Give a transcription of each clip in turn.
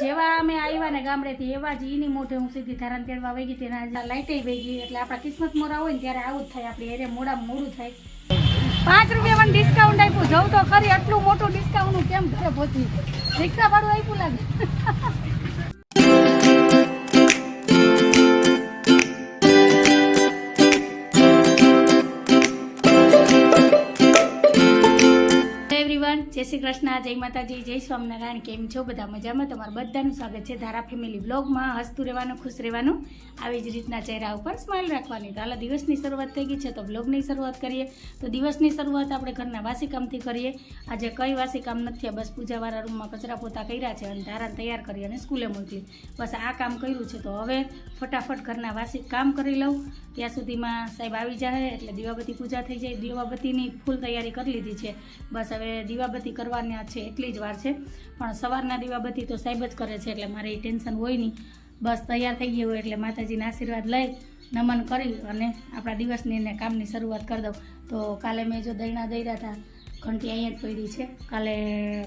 જેવા અમે આવ્યા ને ગામડેથી, એવા જ ઈની મોઢે હું સીધી ધારણ તેડવા વહી ગઈ તેના લાઈટે વહી ગઈ એટલે આપણા કિસ્મત મોરા હોય ને ત્યારે આવું જ થાય. આપણે એરે મોડા મોડું થાય. પાંચ રૂપિયા રૂપિયામાં ડિસ્કાઉન્ટ આપ્યું. જવું તો ખરી. આટલું મોટું ડિસ્કાઉન્ટ કેમ ઘરે પહોંચી રિક્ષા ભાડું આપ્યું લાગે. શ્રી કૃષ્ણ, જય માતાજી, જય સ્વામિનારાયણ, કેમ છો? બધા મજામાં? તમારું બધાનું સ્વાગત છે ધારા ફેમિલી વ્લોગમાં. હસતું રહેવાનું, ખુશ રહેવાનું, આવી જ રીતના ચહેરા ઉપર સ્માઇલ રાખવાની. તો હાલ, દિવસની શરૂઆત થઈ ગઈ છે, તો વ્લોગની શરૂઆત કરીએ. તો દિવસની શરૂઆત આપણે ઘરના વાસી કામથી કરીએ. આજે કંઈ વાસી કામ નથી બસ પૂજાવાળા રૂમમાં કચરા પોતા કર્યા છે અને ધારાને તૈયાર કરી અને સ્કૂલે મૂકી બસ આ કામ કર્યું છે, તો હવે ફટાફટ ઘરના વાસી કામ કરી લઉં. ત્યાં સુધીમાં સાહેબ આવી જાય એટલે દીવાબત્તી પૂજા થઈ જાય. દીવાબત્તીની ફૂલ તૈયારી કરી લીધી છે. બસ હવે દીવાબત્તી કરવાના છે એટલી જ વાર છે. પણ સવારના દીવાબત્તી તો સાહેબ જ કરે છે, એટલે મારે એ ટેન્શન હોય નહીં. બસ તૈયાર થઈ ગયું હોય એટલે માતાજીના આશીર્વાદ લઈ નમન કરી અને આપણા દિવસની અને કામની શરૂઆત કરી દઉં. તો કાલે મેં જો દૈણા દઈરા હતા, ઘંટી અહીંયા જ પડી છે. કાલે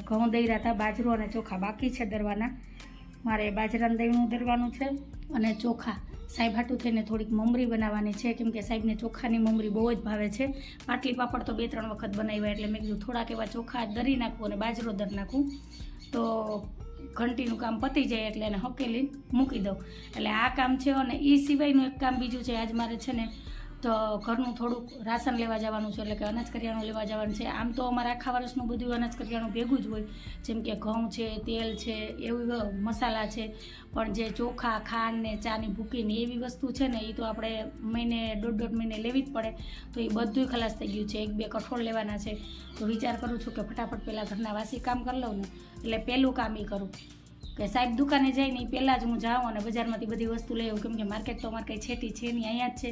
ઘઉં દઈરા હતા, બાજરો અને ચોખા બાકી છે દરવાના. મારે બાજરાનું દહીણું દરવાનું છે અને ચોખા. સાહેબ હાટું થઈને થોડીક મમરી બનાવવાની છે. કેમ કે સાહેબને ચોખાની મમરી બહુ જ ભાવે છે. પાટલી પાપડ તો બે ત્રણ વખત બનાવ્યા એટલે મેં કીધું થોડાક એવા ચોખા દરી નાખું અને બાજરો દર નાખું. તો ઘંટીનું કામ પતી જાય એટલે એને હકેલી મૂકી દઉં. એટલે આ કામ છે અને એ સિવાયનું એક કામ બીજું છે. આજ મારે છે ને તો ઘરનું થોડુંક રાશન લેવા જવાનું છે, એટલે કે અનાજ કરિયાણું લેવા જવાનું છે. આમ તો અમારે આખા વર્ષનું બધું અનાજ કરિયાણું ભેગું જ હોય. જેમ કે ઘઉં છે, તેલ છે, એવી મસાલા છે. પણ જે ચોખા, ખાંડ ને ચાની ભૂકી ને એવી વસ્તુ છે ને એ તો આપણે મહિને, દોઢ દોઢ મહિને લેવી જ પડે. તો એ બધું ખલાસ થઈ ગયું છે. એક બે કઠોળ લેવાના છે. તો વિચાર કરું છું કે ફટાફટ પહેલાં ઘરના વાસી કામ કરી લઉં ને, એટલે પહેલું કામ એ કરું. કે સાહેબ દુકાને જાય નહીં પહેલાં જ હું જાઉં અને બજારમાંથી બધી વસ્તુ લઈ આવું. કેમ કે માર્કેટ તો અમારે કંઈ છેટી છે નહીં, અહીંયા જ છે.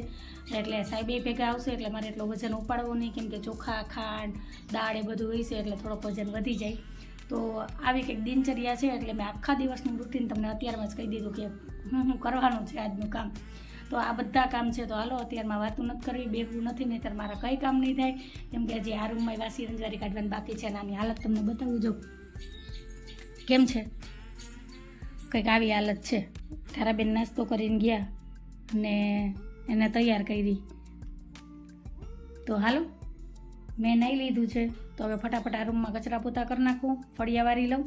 એટલે સાહેબ એ ભેગા આવશે, એટલે મારે એટલો વજન ઉપાડવો નહીં. કેમ કે ચોખા, ખાંડ, દાળ એ બધું હોય છે, એટલે થોડોક વજન વધી જાય. તો આવી કંઈક દિનચર્યા છે, એટલે મેં આખા દિવસનું રૂટીન તમને અત્યારમાં જ કહી દીધું કે હું હું કરવાનું છે આજનું કામ. તો આ બધા કામ છે, તો હાલો, અત્યારમાં વાતું નથી કરવી બેગું નથી, નહીંતર મારા કંઈ કામ નહીં થાય. કેમ કે હજી આ રૂમમાં વાસી રંજવારી કાઢવાની બાકી છે અને આની હાલત તમને બતાવું જો. કેમ છે? કંઈક આવી હાલત છે. તારાબેન નાસ્તો કરીને ગયા અને એને તૈયાર કરી. તો હાલો, મેં નહીં લીધું છે, તો હવે ફટાફટ આ રૂમમાં કચરા પોતા કરી નાખું, ફળિયા વારી લઉં,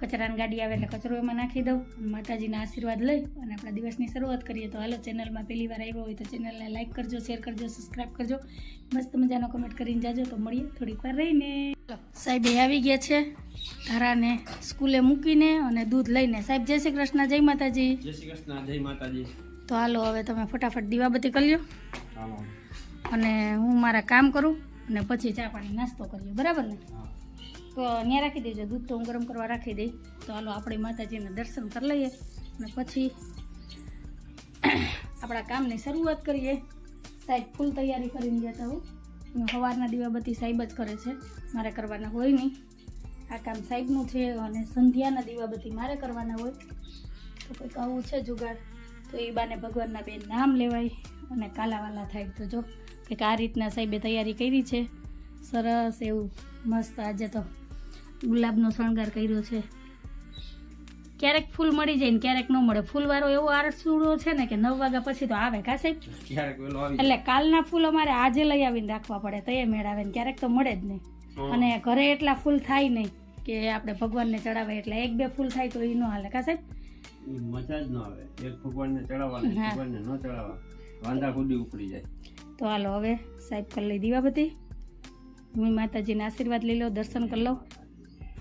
કચરાની ગાડી આવે એટલે કચરો એમાં નાખી દઉં માતાજીના આશીર્વાદ લઈ અને આપણા દિવસની શરૂઆત કરીએ. તો હાલો, ચેનલમાં પહેલી વાર આવ્યો હોય તો ચેનલને લાઇક કરજો, શેર કરજો, સબસ્ક્રાઈબ કરજો. મસ્ત મજાનો કમેન્ટ કરીને જાજો. તો મળીએ થોડીક વાર રહીને. સાહેબે આવી ગયા છે. ધારાને સ્કૂલે મૂકીને અને દૂધ લઈને. સાહેબ જય શ્રી કૃષ્ણ જય માતાજી. જય શ્રી કૃષ્ણ જય માતાજી. તો હાલો હવે તમે ફટાફટ દીવાબત્તી કરી લો અને હું મારા કામ કરું અને પછી ચા પાણી નાસ્તો કરીએ બરાબર ને? તો ત્યાં રાખી દેજો દૂધ તો હું ગરમ કરવા રાખી દઈ તો હાલો આપણે માતાજીને દર્શન કરી લઈએ અને પછી આપણા કામની શરૂઆત કરીએ. સાહેબ ફૂલ તૈયારી કરીને જતા હું હું. સવારના દીવાબત્તી સાહેબ જ કરે છે. મારે કરવાના હોય નહીં. આ કામ સાહેબનું છે અને સંધ્યાના દીવાબત્તી મારે કરવાના હોય. તો કંઈક આવું છે જુગાડ. તો એ બાને ભગવાનના બે નામ લેવાય અને કાલાવાલા થાય. તો જો, કંઈક આ રીતના સાહેબે તૈયારી કરી છે. સરસ એવું. મસ્ત આજે તો ગુલાબનો શણગાર કર્યો છે. ક્યારેક ફૂલ મળી જાય ને ક્યારેક ન મળે. ફૂલવાળો એવો આરસુડો છે ને કે નવ વાગ્યા પછી તો આવે કા સાહેબ ક્યારેક વેલો આવી એટલે કાલના ફૂલ અમારે આજે લઈ આવીને રાખવા પડે તો એ મેળ આવે ને ક્યારેક તો મળે જ નહીં. અને ઘરે એટલા ફૂલ થાય નહીં કે આપણે ભગવાનને ચડાવે એટલે એક બે ફૂલ થાય તો એ ન હાલે કા સાહેબ મજા જ ન આવે. એક ભગવાનને ચડાવવા હા. ભગવાનને ન ચડાવવા. વાંધા ખુદી ઉપડી જાય. તો હાલો હવે સાહેબ કરી લઈ દીવાબત્તી હું માતાજીના આશીર્વાદ લઈ લો દર્શન કરી લઉં.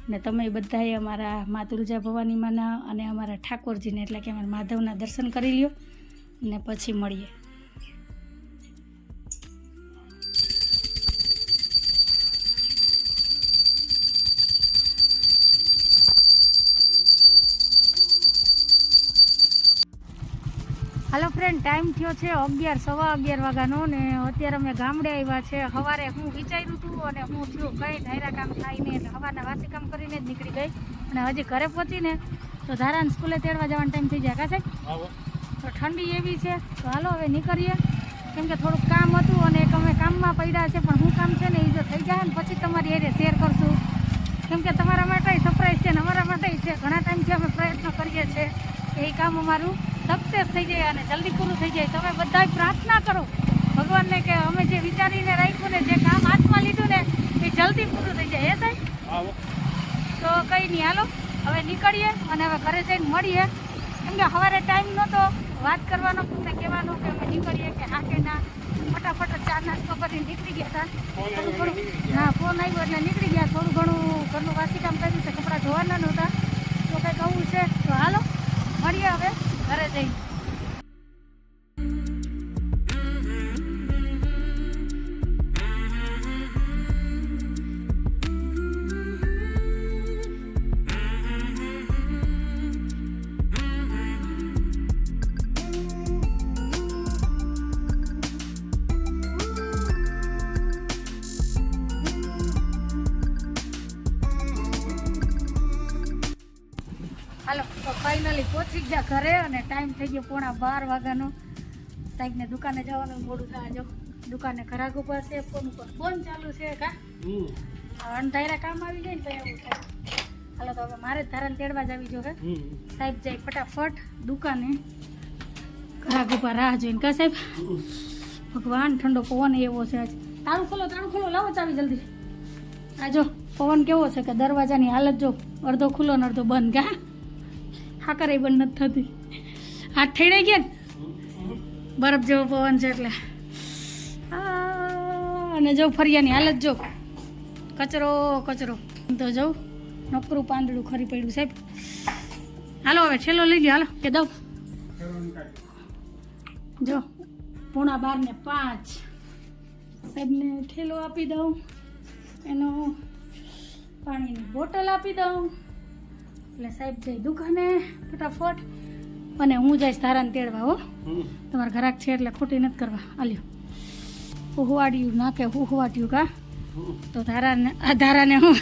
ને તમે બધાએ અમારા મા તુલજા ભવાની અને અમારા ઠાકોરજીને, એટલે કે અમારા માધવના દર્શન કરી લ્યો. ને પછી મળીએ. ફ્રેન્ડ છે અગિયાર સવા અગિયાર વાગ્યાનો ને અત્યારે અમે ગામડે આવ્યા છે. સવારે હું વિચાર્યું હતું અને હું થયું કંઈ ધાયરા કામ થાય નહીં એટલે સવારના વાસી કામ કરીને જ નીકળી ગઈ. અને હજી ઘરે પહોંચીને તો ધારાને સ્કૂલે તેડવા જવાનો ટાઈમ થઈ જાય કાશે તો ઠંડી એવી છે. તો હાલો હવે નીકળીએ. કેમ કે થોડુંક કામ હતું અને એક અમે કામમાં પડ્યા છે પણ હું કામ છે ને એ જો થઈ જાય ને પછી તમારી એરે શેર કરશું. કેમ કે તમારા માટે સરપ્રાઈઝ છે ને અમારા માટે છે. ઘણા ટાઈમથી અમે પ્રયત્ન કરીએ છીએ. એ કામ અમારું સક્સેસ થઈ જાય અને જલ્દી પૂરું થઈ જાય. તમે બધાય પ્રાર્થના કરો. ભગવાનને કે અમે જે વિચારીને રાખ્યું ને જે કામ હાથમાં લીધું ને એ જલ્દી પૂરું થઈ જાય. એ થાય તો કંઈ નહીં. હાલો હવે નીકળીએ અને હવે ઘરે જઈને મળીએ. કેમ કે સવારે ટાઈમ નહોતો. વાત કરવાનો તમને કહેવાનો કે અમે નીકળીએ કે હા કે ના. ફટાફટ ચાર નાસ્તો કરીને નીકળી ગયા હતા. થોડું ઘણું હા ફોન આવ્યો એટલે નીકળી ગયા. થોડું ઘણું ઘરનું વાસી કામ કર્યું છે. કપડાં ધોવાના નહોતા. તો કંઈક આવું છે. તો હાલો મળીએ હવે. ઘરે જઈને ગયો પોણા બાર વાગ્યાનો. સાહેબને દુકાને જવાનું મોડું થાય. જો દુકાને ઘરાક ઉપર છે ફોન ઉપર. ફોન ચાલુ છે કા. અણધાર્યા કામ આવી જાય ને તો એવું થાય. હાલો તો હવે મારે જ ધારાને તેડવા જ આવી જો હે. સાહેબ જાય ફટાફટ દુકાને. ઘરાક ઉપર રાહ જોઈને કા સાહેબ? ભગવાન ઠંડો પવન એવો છે આજ. તાળું ખોલો તાળું ખોલો લાવો ચાવી જલ્દી. આ જો પવન કેવો છે કે દરવાજાની હાલત જો અડધો ખુલ્લો ને અડધો બંધ કા? હાકર બંધ નથી થતી. હાથ ઠેડાઈ ગયા ને? બરફ જેવો પવન છે એટલે. અને જો ફરિયાની હાલત જો. કચરો કચરો. તો જો નકરું પાંદડું ખરી પડ્યું સાહેબ. હાલો હવે, છેલ્લો લઈ લ્યો, હાલો. કે દઉં? જો, પોણા બાર ને પાંચ. સાહેબને ઠેલો આપી દઉં. એનો પાણીની બોટલ આપી દઉં. એટલે સાહેબ જઈ દુકાને, ફટાફટ. અને હું જઈશ ધારાને તેડવા હો. તમારા ઘરાક છે એટલે ખોટી નથી કરવા. આલ્યો. હુહવાડ્યું નાખે હુહવાટ્યું કા? તો ધારાને આ ધારાને હું.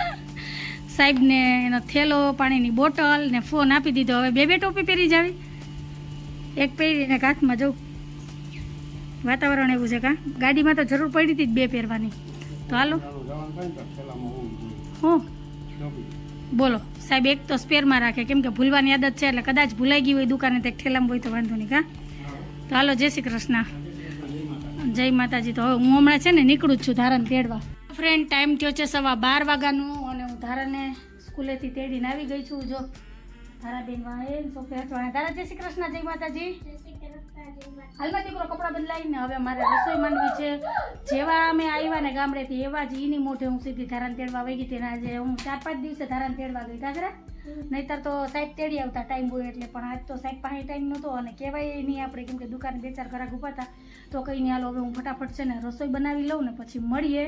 સાહેબને એનો થેલો પાણીની બોટલ ને ફોન આપી દીધો. હવે બે બે ટોપી પહેરી જાવી એક પહેરીને એક હાથમાં જવું વાતાવરણ એવું છે કા? ગાડીમાં તો જરૂર પડી હતી જ બે પહેરવાની. તો હાલો. ને. હું. બોલો, સાહેબ, એક તો સ્પેરમાં રાખે. કેમ કે ભૂલવાની આદત છે એટલે કદાચ ભૂલાઈ ગઈ હોય દુકાને તે ઠેલામાં હોય તો વાંધો નહીં, કા? તો હાલો, જય શ્રી કૃષ્ણ. જય માતાજી. તો હવે હું હમણાં છે ને નીકળું જ છું ધારણ તેડવા. ફ્રેન્ડ ટાઈમ થયો છે સવા બાર વાગ્યાનું અને હું ધારાને સ્કૂલેથી તેડીને આવી ગઈ છું. જો, ધારાબેન હટવાણા ધારા, જય શ્રી કૃષ્ણ, જય માતાજી. હાલમાં દીકરો કપડાં બદલાવીને હવે મારે રસોઈ માંડવી છે. જેવા અમે આવ્યા ને ગામડેથી એવા જ એની મોઢે હું સીધી ધારાને તેડવા વહી ગઈ હતી આજે હું ચાર પાંચ દિવસે ધારાને તેડવા ગઈ કાજરા નહીતર તો સાહેબ તેડી આવતા ટાઈમ હોય એટલે પણ આજ તો સાહેબ પાસે ટાઈમ નહોતો અને કહેવાય નહીં આપણે કેમ કે દુકાન બે ચાર ઘરાક ઊભા હતા તો કંઈ નહીં હાલો હવે હું ફટાફટ છે ને રસોઈ બનાવી લઉં ને પછી મળીએ.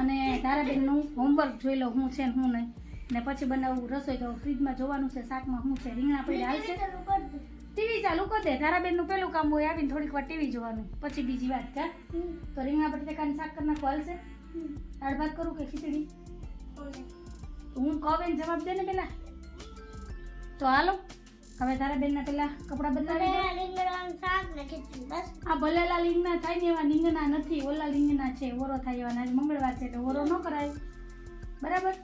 અને ધારાબેનનું હોમવર્ક જોઈ લઉં હું છે ને હું નહીં. ને પછી બનાવું રસોઈ તો ફ્રીજમાં જોવાનું છે શાકમાં શું છે રીંગણા પડ્યા હાલશે ટીવી ચાલુ કરી દે. તારાબેનનું પેલું કામ હોય આવીને થોડીક વાર ટીવી જોવાનું. પછી બીજી વાત કર તો રીંગણા બટેકાનું શાક કરી કોલ છે. દાળ ભાત કરું કે ખીચડી? હું કહું બેન જવાબ દે ને પેલા. તો હાલો હવે તારા બેન ના પેલા કપડા બદલાવી. આ ભલેલા લીંગના થાય ને એવા લીંગના નથી ઓલા લીંગના છે ઓરો થાય એવા મંગળવાર છે એટલે ઓરો ન કરાય. બરાબર?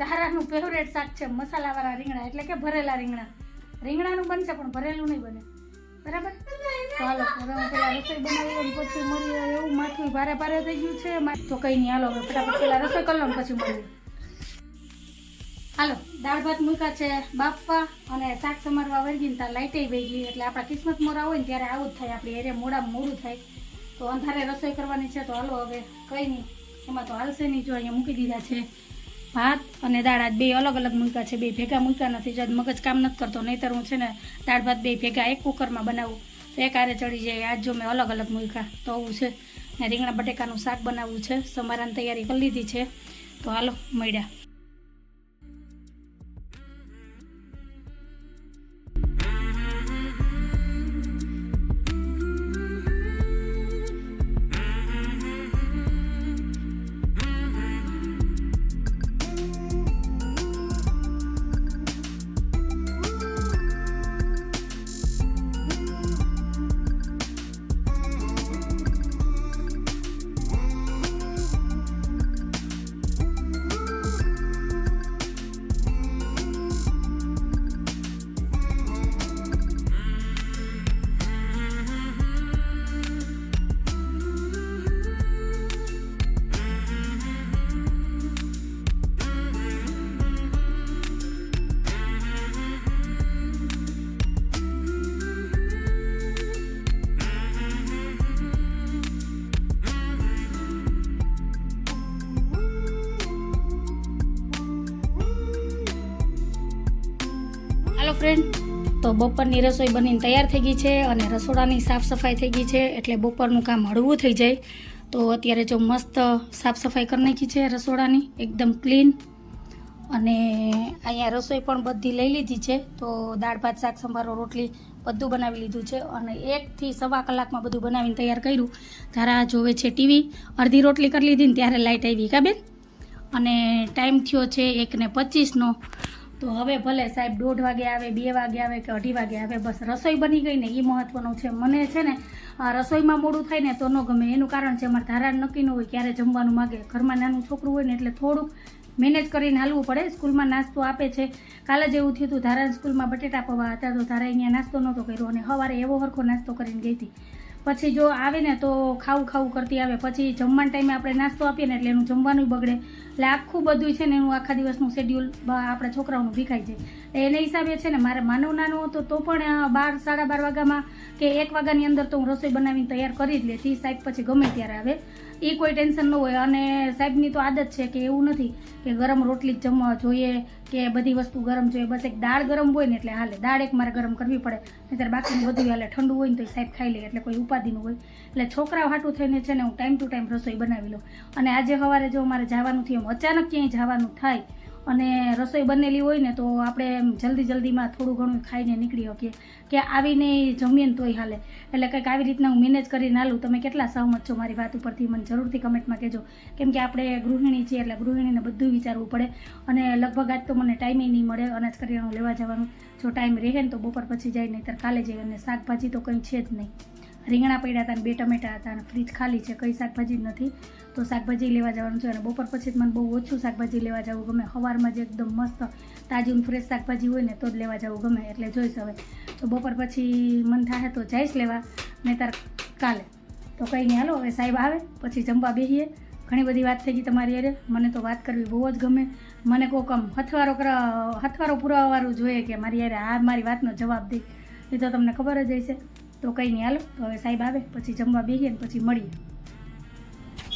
ધારાનું ફેવરેટ શાક છે મસાલાવાળા રીંગણા એટલે કે ભરેલા રીંગણા. રીંગણાનું બનશે પણ ભરેલું નહીં બને. બરાબર? ચાલો હવે હું પેલા રસોઈ બનાવી પછી મળી એવું માથું ભારે ભારે થઈ ગયું છે. તો કંઈ નહીં હાલો હવે ફટાફટ પેલા રસોઈ કરી લઉં પછી મળીએ. હાલો દાળ ભાત મૂક્યા છે બાફવા અને શાક સમારવા વર્ગીને ત્યાં લાઇટે વહી ગઈ એટલે આપણા કિસ્મત મોરા હોય ને ત્યારે આવું જ થાય. આપણે એરે મોડા મોડું થાય. તો અંધારે રસોઈ કરવાની છે, તો હાલો હવે કંઈ નહીં. એમાં તો હાલશે નહીં, જો અહીંયા મૂકી દીધા છે ભાત અને દાળ. આજ બે અલગ અલગ મૂક્યા છે, બે ભેગા મૂક્યા નથી. જો મગજ કામ નથી કરતો, નહીંતર હું છે ને દાળ ભાત બે ભેગા એક કુકરમાં બનાવું. તો એક આરે ચડી જાય, આજ જો મેં અલગ અલગ મૂક્યા. તો આવું છે. ને રીંગણા બટેકાનું શાક બનાવવું છે. સમારાની તૈયારી કરી લીધી છે. તો હાલો, મળ્યા. તો બપોરની રસોઈ બનીને તૈયાર થઈ ગઈ છે અને રસોડાની સાફ સફાઈ થઈ ગઈ છે એટલે બપોરનું કામ હળવું થઈ જાય. તો અત્યારે જો મસ્ત સાફ સફાઈ કરી નાખી છે રસોડાની, એકદમ ક્લીન અને અહીંયા રસોઈ પણ બધી લઈ લીધી છે. તો દાળ, ભાત, શાક, સંભારો, રોટલી બધું બનાવી લીધું છે અને એકથી સવા કલાકમાં બધું બનાવીને તૈયાર કર્યું. તારા જોવે છે ટીવી. અડધી રોટલી કરી લીધી ને ત્યારે લાઇટ આવી કા બેન? અને ટાઈમ થયો છે એકને પચીસનો. તો હવે ભલે સાહેબ દોઢ વાગે આવે, બે વાગે આવે કે અઢી વાગે આવે, બસ રસોઈ બની ગઈ ને એ મહત્વનું છે. મને છે ને રસોઈમાં મોડું થાય ને તો ન ગમે. એનું કારણ છે અમારે ધારા નક્કી ન હોય ક્યારે જમવાનું માગે. ઘરમાં નાનું છોકરું હોય ને એટલે થોડુંક મેનેજ કરીને હાલવું પડે. સ્કૂલમાં નાસ્તો આપે છે. કાલે જ થયું હતું ધારા સ્કૂલમાં બટેટા પવા હતા તો ધારા અહીંયા નાસ્તો નહોતો કર્યો અને સવારે એવો હરખો નાસ્તો કરીને ગઈ હતી. પછી જો આવે ને તો ખાવું ખાવું કરતી આવે. પછી જમવાના ટાઈમે આપણે નાસ્તો આપીએ ને એટલે એનું જમવાનું બગડે. એટલે આખું બધું છે ને એનું આખા દિવસનું શેડ્યુલ આપણા છોકરાઓનું ભીખાઈ જાય એને હિસાબે છે ને મારે માનવ નાનો હતો તો પણ બાર, સાડા બાર વાગ્યામાં કે એક વાગ્યાની અંદર તો હું રસોઈ બનાવીને તૈયાર કરી જ લેતી. સાહેબ પછી ગમે ત્યારે આવે. એ કોઈ ટેન્શન ન હોય. અને સાહેબની તો આદત છે કે એવું નથી કે ગરમ રોટલી જ જમવા જોઈએ કે બધી વસ્તુ ગરમ જોઈએ. બસ એક દાળ ગરમ હોય ને એટલે હાલે. દાળ એક મારે ગરમ કરવી પડે. નહીં બાકીનું બધું હાલે. ઠંડુ હોય ને તો એ સાહેબ ખાઈ લે. એટલે કોઈ ઉપાધિનું હોય. એટલે છોકરાઓ હાટું થઈને છે ને હું ટાઈમ ટુ ટાઈમ રસોઈ બનાવી લઉં. અને આજે સવારે જો મારે જવાનું થયું અચાનક ક્યાંય જવાનું થાય અને રસોઈ બનેલી હોય ને તો આપણે જલ્દી જલ્દીમાં થોડું ઘણું ખાઈને નીકળી શકીએ. કે આવીને જમીએ ને તોય હાલે. એટલે કંઈક આવી રીતના હું મેનેજ કરીને હાલું. તમે કેટલા સહમત છો મારી વાત ઉપરથી? મને જરૂરથી કમેન્ટમાં કહેજો. કેમ કે આપણે ગૃહિણી છીએ એટલે ગૃહિણીને બધું વિચારવું પડે. અને લગભગ આજ તો મને ટાઈમે નહીં મળે. અનાજ કરિયાણું લેવા જવાનું. જો ટાઈમ રહે ને તો બપોર પછી જાય, નહીંતર કાલે જઈએ. અને શાકભાજી તો કંઈ છે જ નહીં. રીંગણા પડ્યા હતા અને બે ટમેટા હતા અને ફ્રીજ ખાલી છે, કંઈ શાકભાજી જ નથી. તો શાકભાજી લેવા જવાનું છે અને બપોર પછી મને બહુ ઓછું શાકભાજી લેવા જવું ગમે. સવારમાં જે એકદમ મસ્ત તાજું ફ્રેશ શાકભાજી હોય ને તો જ લેવા જવું ગમે, એટલે જોઈશ હવે. તો બપોર પછી મન થાય તો જઈશ લેવા નહીં તાર કાલે. તો કંઈ નહીં હાલો, હવે સાહેબ આવે, પછી જમવા બેસીએ ઘણી બધી વાત થઈ ગઈ તમારી અરે મને તો વાત કરવી બહુ જ ગમે. મને કોક આમ હથવારો કર, હથવારો પુરાવાવાળું જોઈએ કે મારી યારે આ મારી વાતનો જવાબ દે. એ તો તમને ખબર જ હશે. તો કંઈ નહીં, હાલો. તો હવે સાહેબ આવે, પછી જમવા બેહીએ ને પછી મળીએ.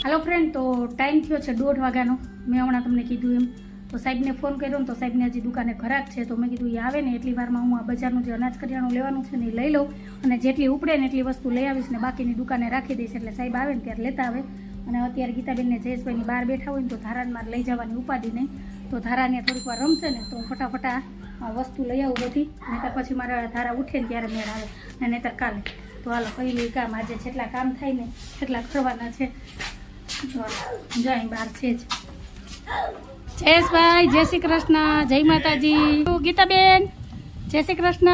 હાલો ફ્રેન્ડ તો ટાઈમ થયો છે દોઢ વાગ્યાનો. મેં હમણાં તમને કીધું એમ. તો સાહેબને ફોન કર્યો ને તો સાહેબને હજી દુકાને ખરાબ છે, તો મેં કીધું એ આવે ને, એટલી વારમાં હું આ બજારનું જે અનાજ કરિયાણું લેવાનું છે ને એ લઈ લઉં અને જેટલી ઉપડે ને એટલી વસ્તુ લઈ આવીશ ને બાકીની દુકાને રાખી દઈશ. એટલે સાહેબ આવે ને ત્યારે લેતા આવે. અને અત્યારે ગીતાબેનને જયેશભાઈની બહાર બેઠા હોય ને તો ધારાને લઈ જવાની ઉપાધિ નહીં. તો ધારાને થોડીક વાર રમશે ને તો ફટાફટા વસ્તુ લઈ આવું બધી. નહીતર પછી મારા ધારા ઉઠે ને ત્યારે મેળ આવે. અને નહીતર કાલે. તો હાલો પહેલું કામ આજે જેટલા કામ થાય ને એટલા કરવાના છે. જય બહાર છે જ. જયેશભાઈ જય શ્રી કૃષ્ણ જય માતાજી. ગીતાબેન જય શ્રી કૃષ્ણ.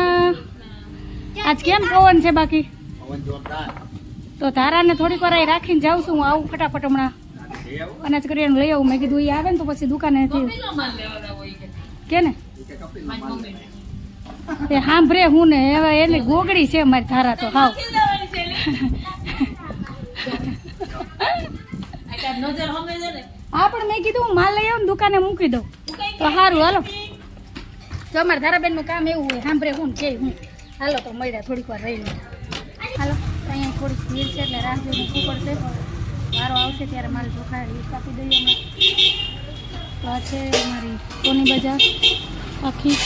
આજ કેમ પવન છે બાકી? તો તારાને થોડીક વાર રાખીને જાઉં છું હું આવું ફટાફટ હમણાં. અનાજ કરીને લઈ આવું. મેં કીધું એ આવે ને તો પછી દુકાને કે. ને એ સાંભળે હું ને, હવે એને ગોગડી છે મારી ધારા તો, હાવ. હા પણ મેં કીધું, હું માલ લઈ આવું દુકાને મૂકી દઉં. તો સારું હાલો. તો અમારે ધારાબેનનું કામ એવું હોય સાંભળે હું કે હું. હાલો, તો મળ્યા થોડીક વાર રહીને. હાલો, અહીંયા થોડીક ભીડ છે એટલે રાહ જોઈને ઊભું પડશે. વારો આવશે ત્યારે મારે ચોખા આપી દઈએ તો આ છે અમારી સોની બજાર. આખી.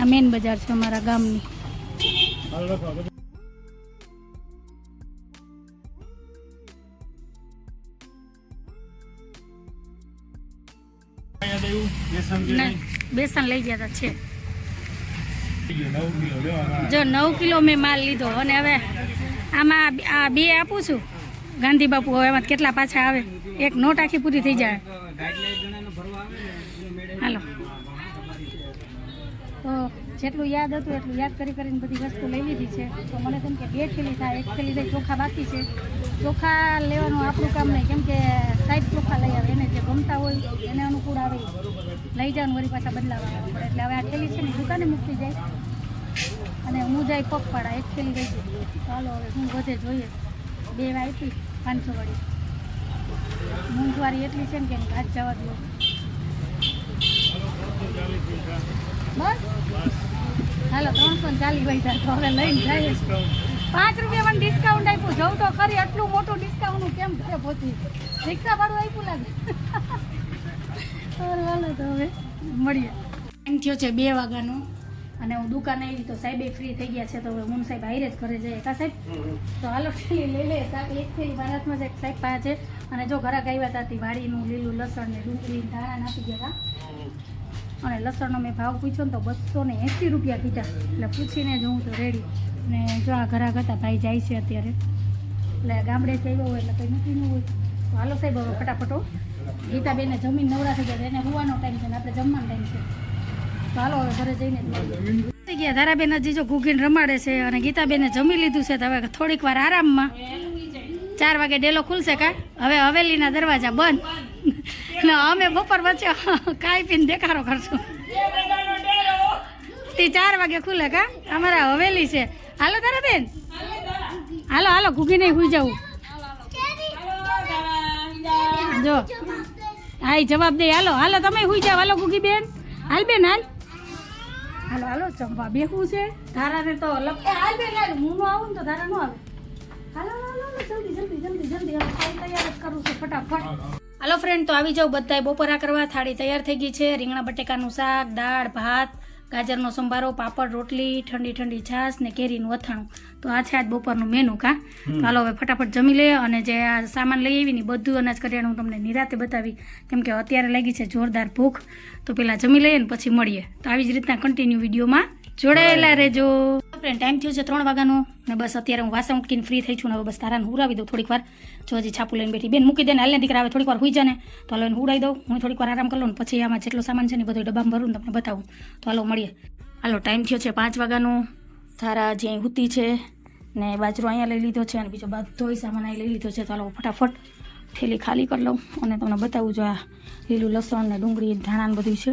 આ મેન બજાર છે અમારા ગામની. બેસન લઈ ગયા તા છે. જો નવ કિલો મેં માલ લીધો અને હવે આમાં આ બે આપું છું. ગાંધી બાપુ હવે એમાં કેટલા પાછા આવે? એક નોટ આખી પૂરી થઈ જાય. હાલો. તો જેટલું યાદ હતું એટલું યાદ કરી કરીને બધી વસ્તુ લઈ લીધી છે. તો મને તેમ કે બે થેલી થાય, એક થેલી થાય ચોખા બાકી છે. ચોખા લેવાનું આપણું કામ નહીં. કેમ કે સાઈડ ચોખા લઈ આવે, એને જે ગમતા હોય એને અનુકૂળ આવે. લઈ જવાનું, વળી પાછા બદલાવા પડે. એટલે હવે આ થેલી છે ને દુકાને મૂકી જાય અને હું જાય પગપાળા, એક થેલી રહી ગઈ ચાલો હવે હું વધે જોઈએ. બે આપી, પાંચસો વાળી. મોંઘવારી એટલી છે ને કે ઘાટ જવા દો. હાલો, ત્રણસો ચાલીસ પૈસા તો હવે લઈને જાય પાંચ રૂપિયામાં ડિસ્કાઉન્ટ આપ્યું. જવું તો ખરી, આટલું મોટું ડિસ્કાઉન્ટ કેમ ઘરે પહોંચી? રિક્ષા આપ્યું હવે મળીએ. છે બે વાગ્યાનો અને હું દુકાને આવી તો સાહેબે ફ્રી થઈ ગયા છે, તો હવે હું સાહેબ હાઈરે જ ઘરે જઈએ. કા સાહેબ? તો હાલો થેલી લઈ લે એક થેલી ભારતમાં જ એક સાહેબ પાસે. છે અને જો ઘરાક આવ્યા હતા વાડીનું લીલું લસણ ને ડુંગળી ધાણા નાખી ગયા અને લસણનો મેં ભાવ પૂછ્યો ને તો બસો ને એંસી રૂપિયા કીધા. એટલે પૂછીને જ હું તો રેડી અને જો આ ઘર હતા, ભાઈ જાય છે અત્યારે. એટલે ગામડે જઈવો હોય એટલે કંઈ નથી ન હોય. તો હાલો સાહેબ, હવે ફટાફટો ગીતાબેને જમીન નવરા થઈ ગયા એને હોવાનો ટાઈમ છે ને આપણે જમવાનો ટાઈમ છે. તો હાલો, હવે ઘરે જઈને. થઈ ગયા. ધારાબેન હજી ઘૂઘીને રમાડે છે અને ગીતાબેને જમી લીધું છે. તો હવે થોડીક વાર આરામમાં. ચાર વાગે ડેલો ખુલશે કા? હવે હવેલીના દરવાજા બંધ. ને અમે બપોર વચ્ચે કાંઈ પીને દેખાડો કરશું. તે ચાર વાગે ખુલે કા? અમારા હવેલી છે. હાલો તારા બેન. હાલો હાલો ઘૂગી નહીં સુઈ જવું જો. હા જવાબ દે. હાલો હાલો, તમે હુઈ જાવ હાલો ઘૂગી બેન. હાલ બેન, હાલ. હાલો હાલો ચંપા બેહવું છે. ધારાને તો લપ એ, હાલ બેન, હાલ. હું નો આવું ને તો ધારા નો આવે. હાલો હાલો જલ્દી જલ્દી જલ્દી જલ્દી. તૈયાર જ કરું છું, ફટાફટ. હાલો ફ્રેન્ડ તો આવી જાઓ બધાય. બપોરા કરવા થાળી તૈયાર થઈ ગઈ છે. રીંગણા બટેકાનું શાક દાળ ભાત ગાજરનો સંભારો પાપડ રોટલી ઠંડી ઠંડી છાશ ને કેરીનું અથાણું. તો આ છે આજ બપોરનું મેનુ કા? તો હાલો હવે ફટાફટ જમી લે અને જે આ સામાન લઈ આવી ને બધું અનાજ કરિયાણું તમને નિરાતે બતાવી. કેમ કે અત્યારે લાગી છે જોરદાર ભૂખ. તો પેલા જમી લઈએ ને પછી મળીએ. તો આવી જ રીતના કન્ટિન્યુ વિડીયોમાં જોડાયેલા રહેજો. ફ્રેન્ડ ટાઈમ થયો છે ત્રણ વાગ્યાનો. ને બસ અત્યારે હું વાસણ ઉટકીને ફ્રી થઈ છું ને હવે બસ તારાને હુરાવી દઉં થોડીક વાર. જો હજી છાપું લઈને બેઠી. બેન મૂકી દે ને હાલને દીકરા આવે થોડીક વાર હુઈ જાને તો હાલો એને દઉં. હું થોડીક વાર આરામ કરી લઉં પછી આમાં જેટલો સામાન છે ને બધો ડબ્બામાં ભરું તમને બતાવું. તો હાલો મળીએ. હાલો ટાઈમ થયો છે પાંચ વાગ્યાનો. તારા જે હુતી છે ને બાજરો અહીંયા લઈ લીધો છે અને બીજો બધોય સામાન અહીં લઈ લીધો છે. તો હાલો ફટાફટ થેલી ખાલી કરી લઉં અને તમને બતાવું જો આ લીલું લસણ ને ડુંગળી ધાણા ને બધું છે.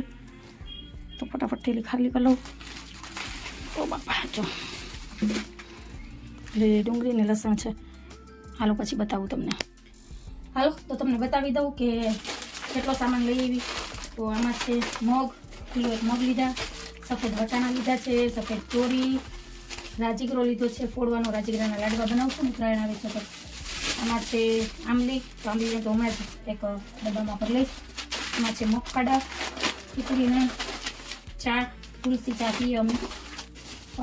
તો ફટાફટ થેલી ખાલી કરી લઉં. ઓ બાપા, જો. ડુંગળીને ડુંગળી લસણ છે. હાલો, પછી બતાવું તમને. હાલો, તો તમને બતાવી દઉં કે કેટલો સામાન લઈ આવી. તો આમાં છે મગ, કિલો એક મગ લીધા, સફેદ વટાણા લીધા છે, સફેદ ચોરી રાજીગરો લીધો છે, ફોડવાનો રાજીગરાના લાડવા બનાવશું ને ઉત્તરાયણ આવે છે આમાં છે આંબલી, તો આંબલીને તો હમણાં જ એક ડબ્બામાં પર લઈશ. આમાં છે મગફાડા ખીચડીને ચા, તુલસી ચા પીએ અમે.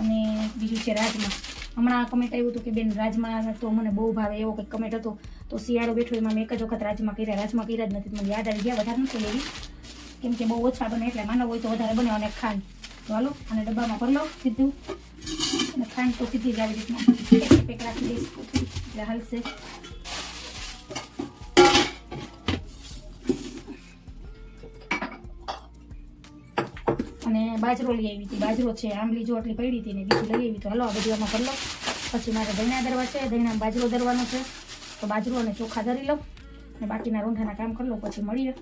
અને બીજું છે રાજમા હમણાં કમેન્ટ આવ્યું હતું કે બેન રાજમા તો મને બહુ ભાવે એવો કંઈક કમેન્ટ હતો. તો શિયાળો બેઠો એમાં મેં એક જ વખત રાજમા કર્યા. રાજમા કર્યા જ નથી. મને યાદ આવી ગયા, વધારે નથી લેવી. કેમ કે બહુ ઓછા બને એટલે માનવ હોય તો વધારે બને અને ખાંડ તો હાલો અને ડબ્બામાં ભરી સીધું. અને ખાંડ તો સીધી જ આવી રીતના. પેક રાખી દઈશ. એટલે હાલશે. બાજરો લઈ આવી હતી. બાજરો છે, આંબલી જો આટલી પડી હતી ને બીજી લઈ આવી તો હાલો, આ બધું આમાં કરી પછી મારે ધૈણા દરવા છે. દહીંના બાજરો દરવાનો છે. તો બાજરો અને ચોખા ધરી લઉં. અને બાકીના રોંઢાના કામ કરી લઉં, પછી મળીએ.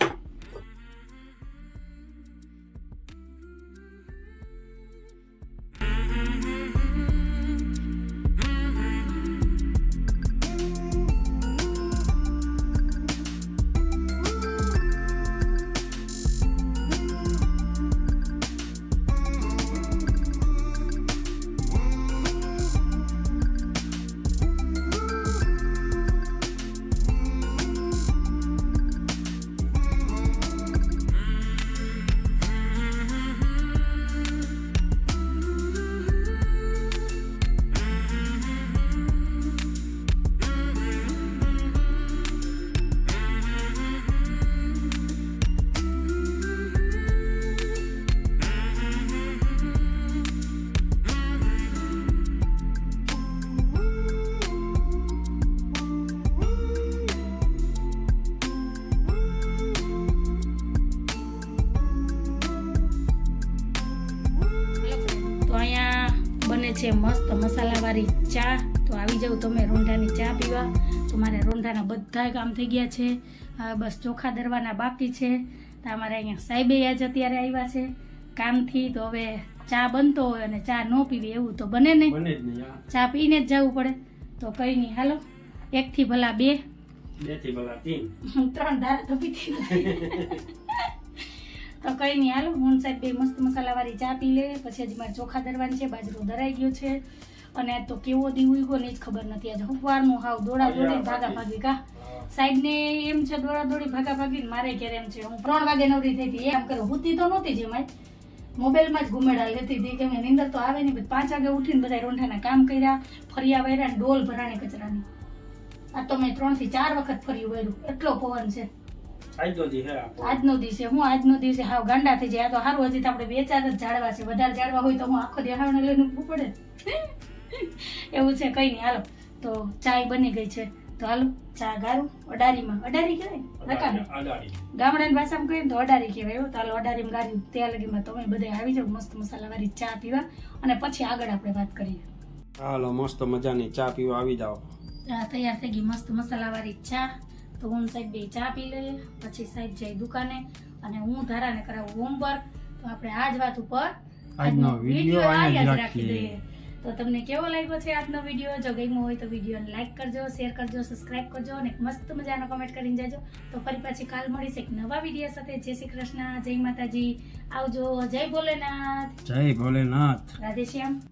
તો અહીંયા બને છે મસ્ત મસાલાવાળી ચા. તો આવી જાઉં તમે રોંઢાની ચા પીવા. તો મારે રોંઢાના બધા કામ થઈ ગયા છે. હવે બસ ચોખા દરવાના બાકી છે. તો અમારે અહીંયા સાહેબે આજ અત્યારે આવ્યા છે કામથી. તો હવે ચા બનતો હોય અને ચા ન પીવી એવું તો બને નહીં. ચા પીને જ જવું પડે. તો કંઈ નહીં હાલો. એકથી ભલા બે. બેથી ભલા ત્રણ ધારા તો પીતી. તો કંઈ નહીં હાલ. હું સાહેબ બે મસ્ત મસાલાવાળી ચા પી લે પછી હજી મારે ચોખા દરવાની છે બાજરો દરાઈ ગયો છે. અને આજ તો કેવો દી ઉગ્યો ને એ જ ખબર નથી. આજે સવારનું હાવ દોડા દોડી ભાગા ભાગી કા? સાહેબ ને એમ છે દોડા દોડી ભાગા ભાગી મારે ઘેર એમ છે હું ત્રણ વાગે નવરી થઈ હતી. એમ કરે હુતી તો નહોતી જેમાં મોબાઈલમાં જ ઘુમેડા લેતી હતી કે નિંદર તો આવે નહીં પાંચ વાગે ઉઠીને બધા રોંઠાના કામ કર્યા ફરિયા વાયરા ને ડોલ ભરાણી કચરાની. આ તો મેં ત્રણથી ચાર વખત ફર્યું વાયરું એટલો પવન છે. આજનો દિવસે હું આજનો દિવસે હાવ ગાંડા થઈ જાય. તો સારું હજી તો આપણે બે ચાર જ ઝાડવા છે. વધારે ઝાડવા હોય તો હું આખો દેહાવને લઈને ઊભું પડે. એવું છે કઈ નહીં. હાલો તો ચાય બની ગઈ છે. તો હાલો ચા ગારું. અડારીમાં. અડારી કહેવાય? ગામડાની ભાષામાં કહીએ તો અડારી કહેવાય. એવું તો હાલો અડારીમાં ગાર્યું ત્યાં લગીમાં તમે બધા આવી જાવ મસ્ત મસાલાવાળી ચા પીવા. અને પછી આગળ આપણે વાત કરીએ. હાલો મસ્ત મજાની ચા પીવા આવી જાઓ. તૈયાર થઈ ગઈ. મસ્ત મસાલાવાળી ચા. તો હું સાહેબ બે ચા પી લઈએ પછી સાહેબ જઈ દુકાને અને હું ધારાને કરાવું હોમવર્ક તો આપણે આ જ વાત ઉપર આજનો વીડિયો અહીંયા જ રાખીએ. તો તમને કેવો લાગ્યો છે આજનો વીડિયો જો ગમ્યો હોય તો વિડીયોને લાઈક કરજો શેર કરજો સબસ્ક્રાઇબ કરજો અને મસ્ત મજાનો કમેન્ટ કરીને જાજો. તો ફરી પાછી કાલ મળીશ એક નવા વીડિયો સાથે. જય શ્રી કૃષ્ણ જય માતાજી. આવજો. જય ભોલેનાથ. જય ભોલેનાથ. રાધે શ્યામ.